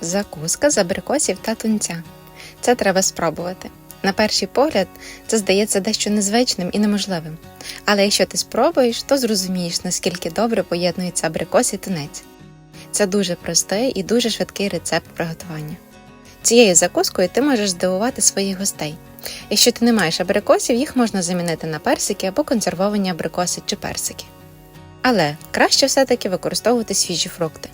Закуска з абрикосів та тунця. Це треба спробувати. На перший погляд, це здається дещо незвичним і неможливим. Але якщо ти спробуєш, то зрозумієш, наскільки добре поєднуються абрикос і тунець. Це дуже простий і дуже швидкий рецепт приготування. Цією закускою ти можеш здивувати своїх гостей. Якщо ти не маєш абрикосів, їх можна замінити на персики або консервовані абрикоси чи персики. Але краще все-таки використовувати свіжі фрукти.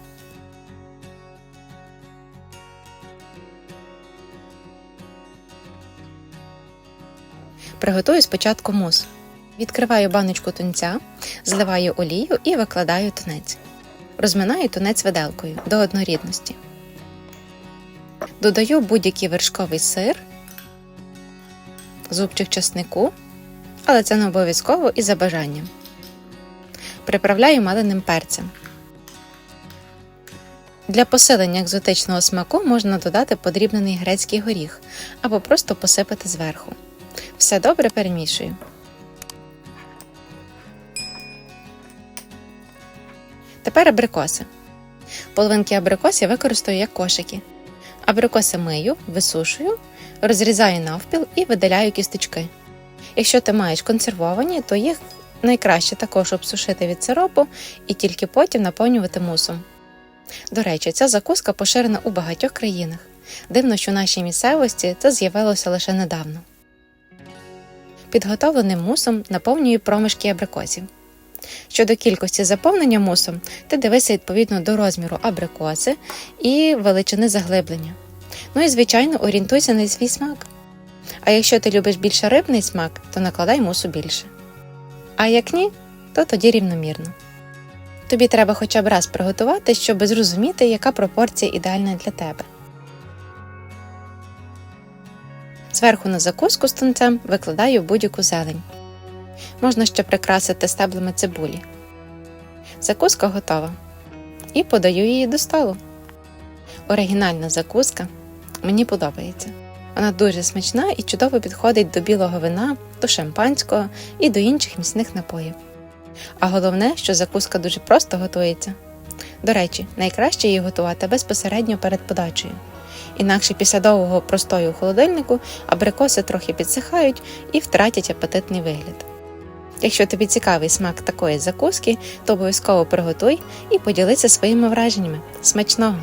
Приготую спочатку мус. Відкриваю баночку тунця, зливаю олію і викладаю тунець. Розминаю тунець виделкою до однорідності. Додаю будь-який вершковий сир, зубчик чеснику, але це не обов'язково і за бажанням. Приправляю маленим перцем. Для посилення екзотичного смаку можна додати подрібнений грецький горіх або просто посипати зверху. Все добре перемішую. Тепер абрикоси. Половинки абрикосів використаю як кошики. Абрикоси мию, висушую, розрізаю навпіл і видаляю кісточки. Якщо ти маєш консервовані, то їх найкраще також обсушити від сиропу і тільки потім наповнювати мусом. До речі, ця закуска поширена у багатьох країнах. Дивно, що в нашій місцевості це з'явилося лише недавно. Підготовленим мусом наповнюю проміжки абрикосів. Щодо кількості заповнення мусом, ти дивися відповідно до розміру абрикоси і величини заглиблення. Ну і, звичайно, орієнтуйся на свій смак. А якщо ти любиш більше рибний смак, то накладай мусу більше. А як ні, то тоді рівномірно. Тобі треба хоча б раз приготувати, щоб зрозуміти, яка пропорція ідеальна для тебе. Зверху на закуску з тунцем викладаю будь-яку зелень. Можна ще прикрасити стеблами цибулі. Закуска готова. І подаю її до столу. Оригінальна закуска мені подобається. Вона дуже смачна і чудово підходить до білого вина, до шампанського і до інших міцних напоїв. А головне, що закуска дуже просто готується. До речі, найкраще її готувати безпосередньо перед подачею. Інакше після довгого простою у холодильнику абрикоси трохи підсихають і втратять апетитний вигляд. Якщо тобі цікавий смак такої закуски, то обов'язково приготуй і поділися своїми враженнями. Смачного!